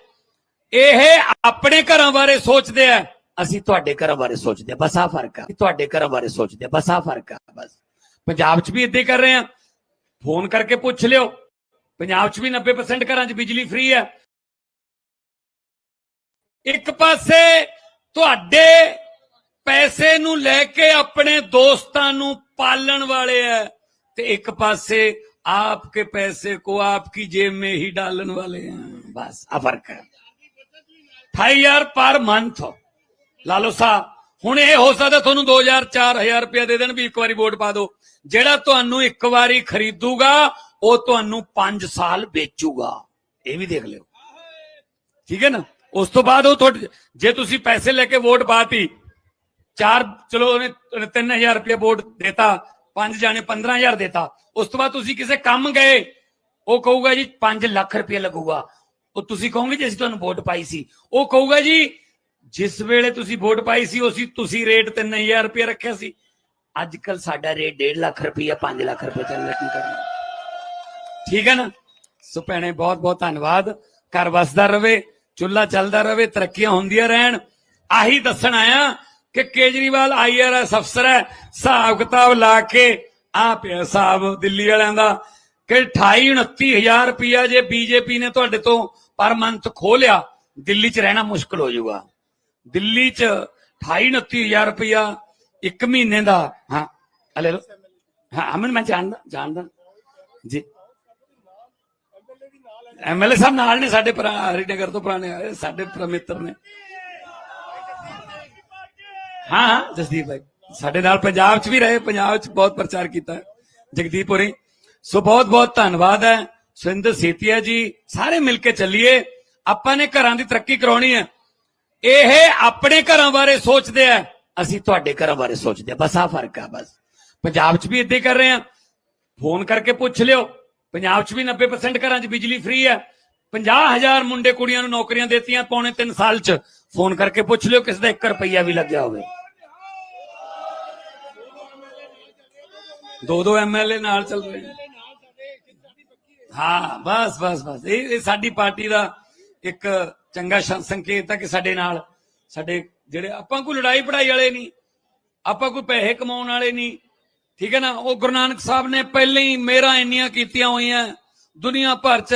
ਇਹ ਆਪਣੇ ਘਰਾਂ ਬਾਰੇ ਸੋਚਦੇ ਆ। ਅਸੀਂ ਤੁਹਾਡੇ ਘਰਾਂ ਬਾਰੇ ਸੋਚਦੇ ਆ, ਬਸ ਆ ਫ਼ਰਕ ਆ। ਤੁਹਾਡੇ ਘਰਾਂ ਬਾਰੇ ਸੋਚਦੇ ਆ, ਬਸ ਆ ਫ਼ਰਕ ਆ, ਬਸ। ਪੰਜਾਬ 'ਚ ਵੀ ਇਦਾਂ ਹੀ ਕਰ ਰਹੇ ਆ। ਫੋਨ ਕਰਕੇ ਪੁੱਛ ਲਿਓ। ਪੰਜਾਬ 'ਚ ਵੀ 90% ਘਰਾਂ 'ਚ ਬਿਜਲੀ ਫ੍ਰੀ ਹੈ ਇੱਕ ਪਾਸੇ ਤੁਹਾਡੇ ਪੈਸੇ ਨੂੰ ਲੈ ਕੇ ਆਪਣੇ ਦੋਸਤਾਂ ਨੂੰ ਪਾਲਣ ਵਾਲੇ ਹੈ ਤੇ ਇੱਕ ਪਾਸੇ ਆਪਕੇ ਪੈਸੇ को आपकी जेब में ही डालने वाले हैं बस आ फर्क है 28000 ਪਰ ਮੰਥ ਲਾਲੋ ਸਾਹਿਬ ਹੁਣ ਇਹ ਹੋ ਸਕਦਾ ਤੁਹਾਨੂੰ 2000 4000 ਰੁਪਏ ਦੇ ਦੇਣ ਵੀ ਇੱਕ ਵਾਰੀ ਵੋਟ ਪਾ ਦਿਓ ਜਿਹੜਾ ਤੁਹਾਨੂੰ ਇੱਕ ਵਾਰੀ ਖਰੀਦੂਗਾ ਉਹ ਤੁਹਾਨੂੰ 5 ਸਾਲ ਵੇਚੂਗਾ। ਇਹ ਵੀ ਦੇਖ ਲਿਓ। ਠੀਕ ਹੈ ਨਾ? ਉਸ ਤੋਂ ਬਾਅਦ ਉਹ ਤੁਹਾਡੇ ਜੇ ਤੁਸੀਂ ਪੈਸੇ ਲੈ ਕੇ ਵੋਟ ਪਾਤੀ, ਚਾਰ ਚਲੋ ਉਹਨੇ 3000 ਰੁਪਏ ਵੋਟ ਦੇਤਾ, ਪੰਜ ਜਾਣੇ 15000 ਦੇਤਾ। ਉਸ ਤੋਂ ਬਾਅਦ ਤੁਸੀਂ ਕਿਸੇ ਕੰਮ ਗਏ, ਉਹ ਕਹੂਗਾ ਜੀ 5 ਲੱਖ ਰੁਪਏ ਲੱਗੂਗਾ। ਉਹ ਤੁਸੀਂ ਕਹੋਗੇ ਜੇ ਅਸੀਂ ਤੁਹਾਨੂੰ ਵੋਟ ਪਾਈ ਸੀ। ਉਹ ਕਹੂਗਾ ਜੀ, ਜਿਸ ਵੇਲੇ ਤੁਸੀਂ ਵੋਟ ਪਾਈ ਸੀ, ਉਸੇ ਤੁਸੀਂ ਰੇਟ 3000 ਰੁਪਏ ਰੱਖਿਆ ਸੀ। ਅੱਜ ਕੱਲ ਸਾਡਾ ਰੇਟ 1.5 ਲੱਖ ਰੁਪਏ 5 ਲੱਖ ਰੁਪਏ ਚੱਲ ਰਿਹਾ ਕੀ ਕਰਨਾ? ਠੀਕ ਹੈ ਨਾ? ਸੋ ਭੈਣੇ, ਬਹੁਤ ਬਹੁਤ ਧੰਨਵਾਦ। ਘਰ ਵਸਦਾ ਰਵੇ ਚੁੱਲਾ ਚੱਲਦਾ ਰਵੇ, ਤਰੱਕੀਆਂ ਹੁੰਦੀਆਂ ਰਹਿਣ। ਆਹੀ ਦੱਸਣ ਆਇਆ ਕਿ ਕੇਜਰੀਵਾਲ ਆਈਆਰਐਸ ਅਫਸਰ ਹੈ, ਹਿਸਾਬ ਕਿਤਾਬ ਲਾ ਕੇ ਆ ਪਿਆ ਸਾਹਿਬ ਦਿੱਲੀ ਵਾਲਿਆਂ ਦਾ ਕਿ 28 29 ਹਜ਼ਾਰ ਰੁਪਇਆ ਜੇ ਬੀਜੇਪੀ ਨੇ ਤੁਹਾਡੇ ਤੋਂ ਪਰ ਮੰਥ ਖੋ ਲਿਆ, ਦਿੱਲੀ 'ਚ ਰਹਿਣਾ ਮੁਸ਼ਕਲ ਹੋ ਜਾਊਗਾ। ਦਿੱਲੀ 'ਚ 28 29 ਹਜ਼ਾਰ ਰੁਪਇਆ ਇੱਕ ਮਹੀਨੇ ਦਾ, ਹਾਂ, ਆ ਹਾਂ, ਅਮਨ, ਮੈਂ ਜਾਣਦਾ ਜਾਣਦਾ। ਜੀ। ਐਮਐਲਏ ਸਾਹਿਬ ਨਾਲ ਨੇ ਸਾਡੇ ਭਰਾ, ਹਰੀਨਗਰ ਤੋਂ ਪੁਰਾਣੇ ਸਾਡੇ ਪ੍ਰਮਿੱਤਰ ਨੇ। ਹਾਂ ਜਸਦੀਪ ਭਾਈ। ਸਾਡੇ ਨਾਲ ਪੰਜਾਬ 'ਚ ਵੀ ਰਹੇ, ਪੰਜਾਬ 'ਚ ਬਹੁਤ ਪ੍ਰਚਾਰ ਕੀਤਾ ਜਗਦੀਪ ਹੋਰੀ, ਸੋ ਬਹੁਤ ਬਹੁਤ ਧੰਨਵਾਦ ਹੈ। ਸੁਰਿੰਦਰ ਸੇਤੀਆ ਜੀ, ਸਾਰੇ ਮਿਲ ਕੇ ਚੱਲੀਏ। ਆਪਾਂ ਨੇ ਘਰਾਂ ਦੀ ਤਰੱਕੀ ਕਰਾਉਣੀ ਹੈ। ਇਹ ਆਪਣੇ ਘਰਾਂ ਬਾਰੇ ਸੋਚਦੇ ਆ, ਅਸੀਂ ਤੁਹਾਡੇ ਘਰਾਂ ਬਾਰੇ ਸੋਚਦੇ ਆ। ਬਸ ਆ ਫ਼ਰਕ ਆ, ਬਸ। ਪੰਜਾਬ 'ਚ ਵੀ ਇਦਾਂ ਕਰ ਰਹੇ ਆ। ਫੋਨ ਕਰਕੇ ਪੁੱਛ ਲਿਓ। ਪੰਜਾਬ 'ਚ ਵੀ 90% ਘਰਾਂ 'ਚ ਬਿਜਲੀ ਫ੍ਰੀ ਹੈ। 50000 ਮੁੰਡੇ ਕੁੜੀਆਂ ਨੂੰ ਨੌਕਰੀਆਂ ਦਿੱਤੀਆਂ ਪੌਣੇ 3 ਸਾਲ 'ਚ। ਫੋਨ ਕਰਕੇ ਪੁੱਛ ਲਿਓ, ਕਿਸ ਦਾ 1 ਰੁਪਈਆ ਵੀ ਲੱਗਿਆ ਹੋਵੇ। ਦੋ ਦੋ ਐਮਐਲਏ ਨਾਲ ਚੱਲ ਰਹੇ ਹਾਂ, ਬਸ ਬਸ ਬਸ। ਇਹ ਸਾਡੀ ਪਾਰਟੀ ਦਾ ਇੱਕ ਚੰਗਾ ਸੰਕੇਤ ਹੈ ਕਿ ਸਾਡੇ ਨਾਲ, ਸਾਡੇ ਜਿਹੜੇ ਆਪਾਂ ਕੋਈ ਲੜਾਈ ਪੜਾਈ ਵਾਲੇ ਨਹੀਂ, ਆਪਾਂ ਕੋਈ ਪੈਸੇ ਕਮਾਉਣ ਵਾਲੇ ਨਹੀਂ ਠੀਕ ਹੈ ਨਾ? ਉਹ ਗੁਰੂ ਨਾਨਕ ਸਾਹਿਬ ਨੇ ਪਹਿਲਾਂ ਹੀ ਮੇਰਾ ਇੰਨੀਆਂ ਕੀਤੀਆਂ ਹੋਈਆਂ ਦੁਨੀਆ ਭਰ ਚ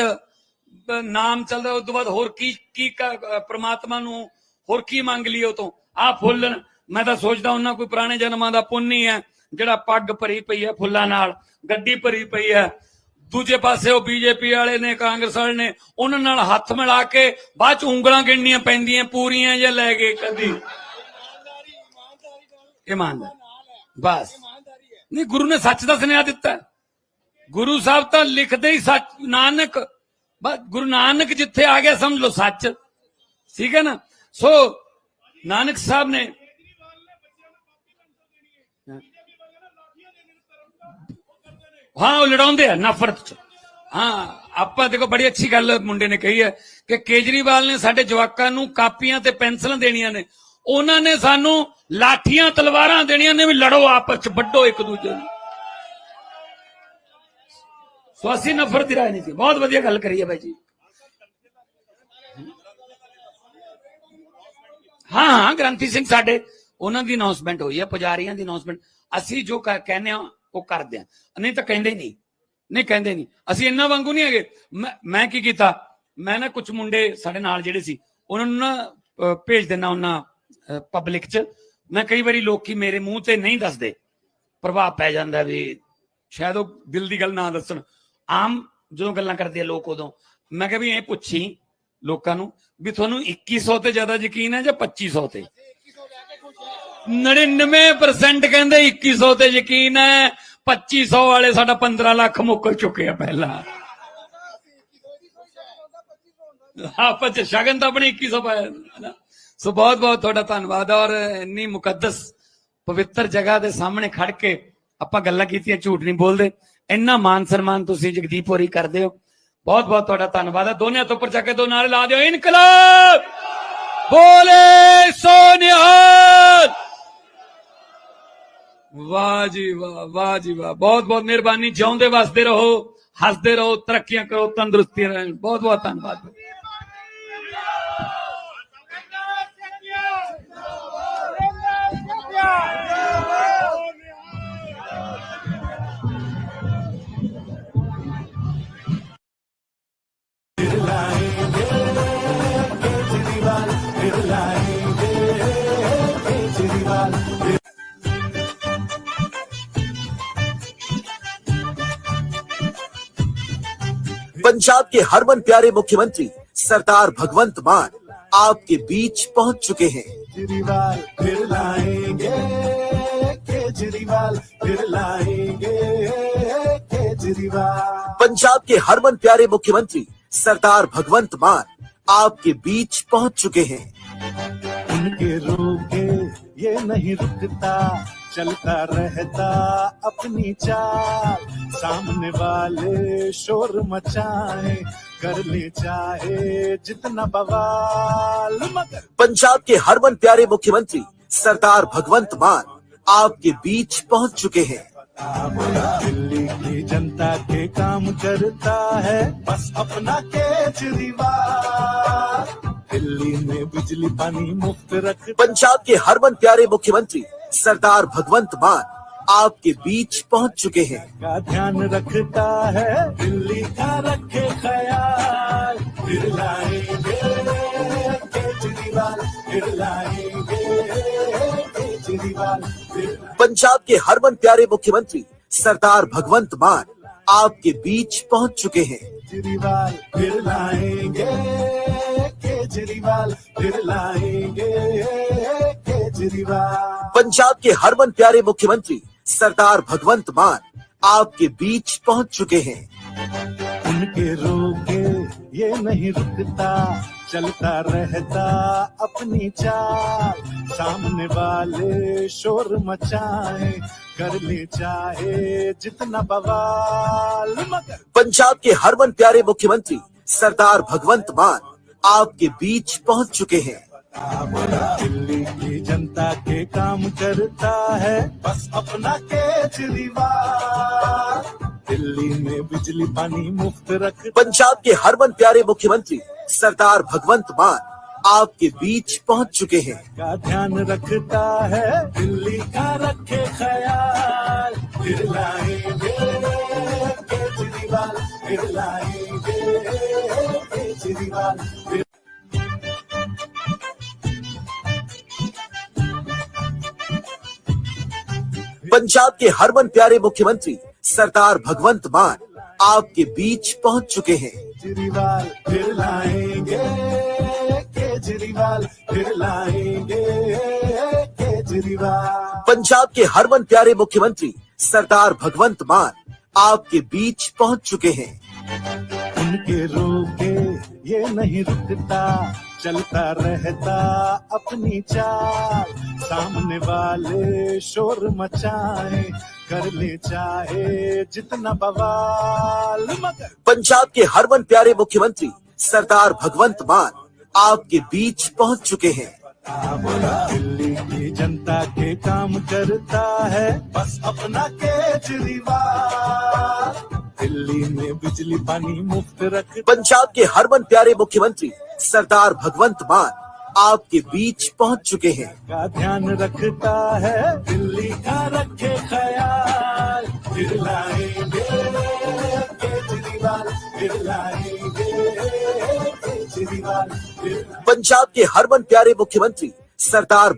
ਨਾਮ ਚੱਲਦਾ ਉਸ ਤੋਂ ਬਾਅਦ ਹੋਰ ਕੀ ਕੀ ਕ- ਪ੍ਰਮਾਤਮਾ ਨੂੰ ਹੋਰ ਕੀ ਮੰਗ ਲਈ ਉਹ ਤੋਂ? ਆ ਫੁੱਲ ਮੈਂ ਤਾਂ ਸੋਚਦਾ ਉਹਨਾਂ ਕੋਈ ਪੁਰਾਣੇ ਜਨਮਾਂ ਦਾ ਪੁੰਨ ਹੀ ਹੈ ਜਿਹੜਾ ਪੱਗ ਭਰੀ ਪਈ ਹੈ ਫੁੱਲਾਂ ਨਾਲ ਗੱਡੀ ਭਰੀ ਪਈ ਹੈ। ਦੂਜੇ ਪਾਸੇ ਉਹ ਬੀਜੇਪੀ ਵਾਲੇ ਨੇ ਕਾਂਗਰਸ ਵਾਲੇ ਨੇ ਉਹਨਾਂ ਨਾਲ ਹੱਥ ਮਿਲਾ ਕੇ ਬਾਅਦ ਚ ਉਂਗਲਾਂ ਗਿਣਨੀਆਂ ਪੈਂਦੀਆਂ ਪੂਰੀਆਂ ਜਾਂ ਲੈ ਗਏ ਕਦੀ? ਇਮਾਨਦਾਰ ਬਸ। ਨਹੀਂ, ਗੁਰੂ ਨੇ ਸੱਚ ਦਾ ਸੁਨੇਹਾ ਦਿੱਤਾ। ਗੁਰੂ ਸਾਹਿਬ ਤਾਂ ਲਿਖਦੇ ਹੀ ਸੱਚ, ਨਾਨਕ ਗੁਰੂ ਨਾਨਕ ਜਿੱਥੇ ਆ ਗਿਆ, ਸਮਝ ਲਓ ਸੱਚ। ਠੀਕ ਹੈ ਨਾ? ਸੋ, ਨਾਨਕ ਸਾਹਿਬ ਨੇ ਹਾਂ, ਉਹ ਲੜਾਉਂਦੇ ਆ, ਨਫ਼ਰਤ ਚ। ਹਾਂ, ਆਪਾਂ ਦੇਖੋ, ਬੜੀ ਅੱਛੀ ਗੱਲ ਮੁੰਡੇ ਨੇ ਕਹੀ ਹੈ ਕਿ ਕੇਜਰੀਵਾਲ ਨੇ ਸਾਡੇ ਜਵਾਕਾਂ ਨੂੰ ਕਾਪੀਆਂ ਤੇ ਪੈਨਸਲਾਂ ਦੇਣੀਆਂ ਨੇ। ਉਹਨਾਂ ਨੇ ਸਾਨੂੰ ਲਾਠੀਆਂ ਤਲਵਾਰਾਂ ਦੇਣੀਆਂ ਨੇ ਵੀ ਲੜੋ ਆਪਸ ਚ, ਵੱਡੋ ਇੱਕ ਦੂਜੇ ਨੂੰ। ਸੋ ਅਸੀਂ ਨਫ਼ਰਤ ਦੀ ਰਾਜਨੀਤੀ ਬਹੁਤ ਵਧੀਆ ਗੱਲ ਕਰੀ ਹੈ ਬਾਈ ਜੀ। ਹਾਂ ਹਾਂ, ਗ੍ਰੰਥੀ ਸਿੰਘ ਸਾਡੇ, ਉਹਨਾਂ ਦੀ ਅਨਾਉਂਸਮੈਂਟ ਹੋਈ ਹੈ, ਪੁਜਾਰੀਆਂ ਦੀ ਅਨਾਉਂਸਮੈਂਟ ਅਸੀਂ ਜੋ ਕ- ਕਹਿੰਦੇ ਆ ਉਹ ਕਰਦੇ ਆ ਨਹੀਂ ਤਾਂ ਕਹਿੰਦੇ ਹੀ ਨਹੀਂ। ਨਹੀਂ ਕਹਿੰਦੇ ਨਹੀਂ। ਅਸੀਂ ਇੰਨਾ ਵਾਂਗੂ ਨਹੀਂ ਹੈਗੇ। ਮੈਂ- ਮੈਂ ਕੀ ਕੀਤਾ? ਮੈਂ ਨਾ ਕੁਝ ਮੁੰਡੇ ਸਾਡੇ ਨਾਲ ਜਿਹੜੇ ਸੀ, ਉਹਨਾਂ ਨੂੰ ਨਾ ਭੇਜ ਦੇਣਾ ਉਹਨਾਂ ਪਬਲਿਕ 'ਚ। ਮੈਂ ਕਈ ਵਾਰੀ ਲੋਕੀ ਮੇਰੇ ਮੂੰਹ ਤੇ ਨਹੀਂ ਦੱਸਦੇ। ਪ੍ਰਭਾਵ ਪੈ ਜਾਂਦਾ ਵੀ ਸ਼ਾਇਦ ਉਹ ਦਿਲ ਦੀ ਗੱਲ ਨਾ ਦੱਸਣ। ਆਮ ਜਦੋਂ ਗੱਲਾਂ ਕਰਦੇ ਆ ਲੋਕ ਉਦੋਂ ਮੈਂ ਕਿਹਾ ਵੀ ਇਹ ਪੁੱਛੀ ਲੋਕਾਂ ਨੂੰ ਵੀ ਤੁਹਾਨੂੰ 2100 ਤੇ ਜ਼ਿਆਦਾ ਯਕੀਨ ਹੈ ਜਾਂ 2500 ਤੇ? 99% ਕਹਿੰਦੇ 2100 ਤੇ ਯਕੀਨ ਹੈ। 2500 ਵਾਲੇ ਸਾਡਾ 15 ਲੱਖ ਮੁੱਕਰ ਚੁੱਕੇ ਆ ਪਹਿਲਾਂ। ਆਪਸ ਚ ਸ਼ਗਨ ਤਾਂ ਆਪਣੇ 2100 ਪਾਇਆ। ਸੋ ਬਹੁਤ ਬਹੁਤ ਤੁਹਾਡਾ ਧੰਨਵਾਦ ਔਰ ਇੰਨੀ ਮੁਕੱਦਸ ਪਵਿੱਤਰ ਜਗ੍ਹਾ ਦੇ ਸਾਹਮਣੇ ਖੜ ਕੇ ਆਪਾਂ ਗੱਲਾਂ ਕੀਤੀਆਂ, ਝੂਠ ਨਹੀਂ ਬੋਲਦੇ। ਇੰਨਾ ਮਾਨ ਸਨਮਾਨ ਤੁਸੀਂ ਜਗਦੀਪ ਹੋਰੀ ਕਰਦੇ ਹੋ। ਬਹੁਤ ਬਹੁਤ ਤੁਹਾਡਾ ਧੰਨਵਾਦ। ਹੈ ਦੋਨਿਆਂ ਤੋਂ ਉੱਪਰ ਚੱਕ ਕੇ ਦੋ ਨਾਰੇ ਲਾ ਦਿਓ। ਇਨਕਲਾਬ! ਬੋਲੇ ਸੋਨਿਹਾਲ ਵਾਹ ਜੀ ਵਾਹ ਵਾਹ ਜੀ ਵਾਹ। ਬਹੁਤ ਬਹੁਤ ਮਿਹਰਬਾਨੀ। ਜਿਉਂਦੇ ਵਸਦੇ ਰਹੋ, ਹੱਸਦੇ ਰਹੋ, ਤਰੱਕੀਆਂ ਕਰੋ ਤੰਦਰੁਸਤੀ ਰਹਿਣ। ਬਹੁਤ ਬਹੁਤ ਧੰਨਵਾਦ। पंजाब के हरमन प्यारे मुख्यमंत्री सरदार भगवंत मान आपके बीच पहुँच चुके हैं। पंजाब के हरमन प्यारे मुख्यमंत्री सरदार भगवंत मान आपके बीच पहुँच चुके हैं। उनके रोके ये नहीं रुकता चलता रहता अपनी चाल। सामने वाले शोर मचाए कर ले चाहे जितना बवाल मगर पंजाब के हर हरमन प्यारे मुख्यमंत्री सरदार भगवंत मान आपके बीच पहुँच चुके हैं। दिल्ली की जनता के काम करता है बस अपना केजरीवाल दिल्ली में बिजली पानी मुफ़्त रख पंजाब के हर हरमन प्यारे मुख्यमंत्री सरदार भगवंत मान आपके बीच पहुँच चुके हैं। का ध्यान रखता है दिल्ली का रखे ख्याल। केजरीवाल केजरीवाल। पंजाब के हरमन प्यारे मुख्यमंत्री सरदार भगवंत मान आपके बीच पहुँच चुके हैं। केजरीवाल फिर लाएँगे केजरीवाल फिर लाएँगे केजरीवाल। पंजाब के हरमन प्यारे मुख्यमंत्री सरदार भगवंत मान आपके बीच पहुँच चुके हैं। उनके रोके ये नहीं रुकता चलता रहता अपनी चाल। सामने वाले शोर मचाए कर ले चाहे जितना बवाल। मगर पंजाब के हरमन प्यारे मुख्यमंत्री सरदार भगवंत मान आपके बीच पहुँच चुके हैं। दिल्ली की जनता के काम करता है। बस अपना केजरीवाल। दिल्ली में बिजली पानी मुफ़्त रख पंजाब के हरमन प्यारे मुख्यमंत्री सरदार भगवंत मान आपके बीच पहुँच चुके हैं। का ध्यान रखता है दिल्ली का रखे ख्याल। केजरीवाल केजरीवाल पंजाब के हरमन प्यारे मुख्यमंत्री सरदार भगवंत मान आपके बीच पहुँच चुके हैं। पंजाब के हरमन प्यारे मुख्यमंत्री सरदार भगवंत मान आपके बीच पहुँच चुके हैं। उनके रोके ये नहीं रुकता। चलता रहता अपनी चाल। सामने वाले शोर मचाए कर ले चाहे जितना बवाल। मगर पंजाब के हरमन प्यारे मुख्यमंत्री सरदार भगवंत मान आपके बीच पहुँच चुके हैं। दिल्ली की जनता के काम करता है बस अपना केजरीवाल। दिल्ली में बिजली पानी मुफ़्त रख पंजाब के हरमन प्यारे मुख्यमंत्री सरदार भगवंत मान आपके बीच पहुँच चुके हैं। का ध्यान रखता है दिल्ली का रखे ख्याल। पंजाब के हरमन प्यारे मुख्यमंत्री सरदार